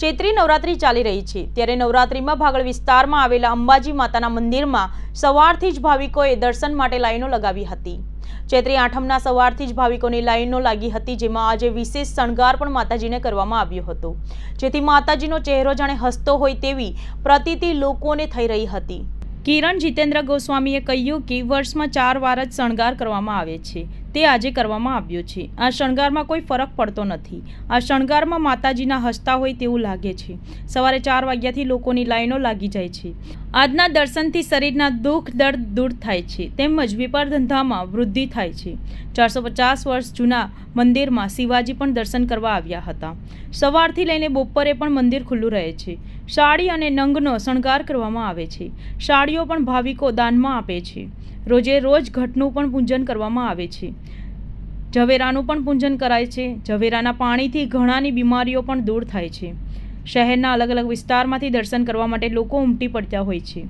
ચૈત્રી નવરાત્રી ચાલી રહી છે. ત્યારે નવરાત્રીમાં ભાગળ વિસ્તારમાં આવેલા અંબાજી માતાના મંદિરમાં સવારથી જ ભાવિકોએ દર્શન માટે લાઈનો લગાવી હતી. ચૈત્રી આઠમના સવારથી જ ભાવિકોની લાઈનો લાગી હતી, જેમાં આજે વિશેષ શણગાર પણ માતાજીને કરવામાં આવ્યો હતો. જેથી માતાજીનો ચહેરો જાણે હસતો હોય તેવી પ્રતીતિ લોકોને થઈ રહી હતી. કિરણ જીતેન્દ્ર ગોસ્વામીએ કહ્યું કે વર્ષમાં ચાર વાર જ શણગાર કરવામાં આવે છે. તે આજે કરવામાં આવ્યો છે. આ શણગારમાં કોઈ ફરક પડતો નથી. આ શણગારમાં માતાજીના હસતા હોય તેવું લાગે છે. સવારે ચાર વાગ્યાથી લોકોની લાઈનો લાગી જાય છે. આજના દર્શનથી શરીરના દુઃખ, દર્દ દૂર થાય છે. તેમજ વેપાર ધંધામાં વૃદ્ધિ થાય છે. ચારસો પચાસ વર્ષ જૂના મંદિરમાં શિવાજી પણ દર્શન કરવા આવ્યા હતા. સવારથી લઈને બપોરે પણ મંદિર ખુલ્લું રહે છે. સાડી અને નંગનો શણગાર કરવામાં આવે છે. સાડીઓ પણ ભાવિકો દાનમાં આપે છે. રોજે રોજ ઘટનું પણ પૂજન કરવામાં આવે છે. ઝવેરાનું પણ પૂજન કરાય છે. ઝવેરાના પાણીથી ઘણાની બીમારીઓ પણ દૂર થાય છે. શહેરના અલગ અલગ વિસ્તારમાંથી દર્શન કરવા માટે લોકો ઉમટી પડતા હોય છે.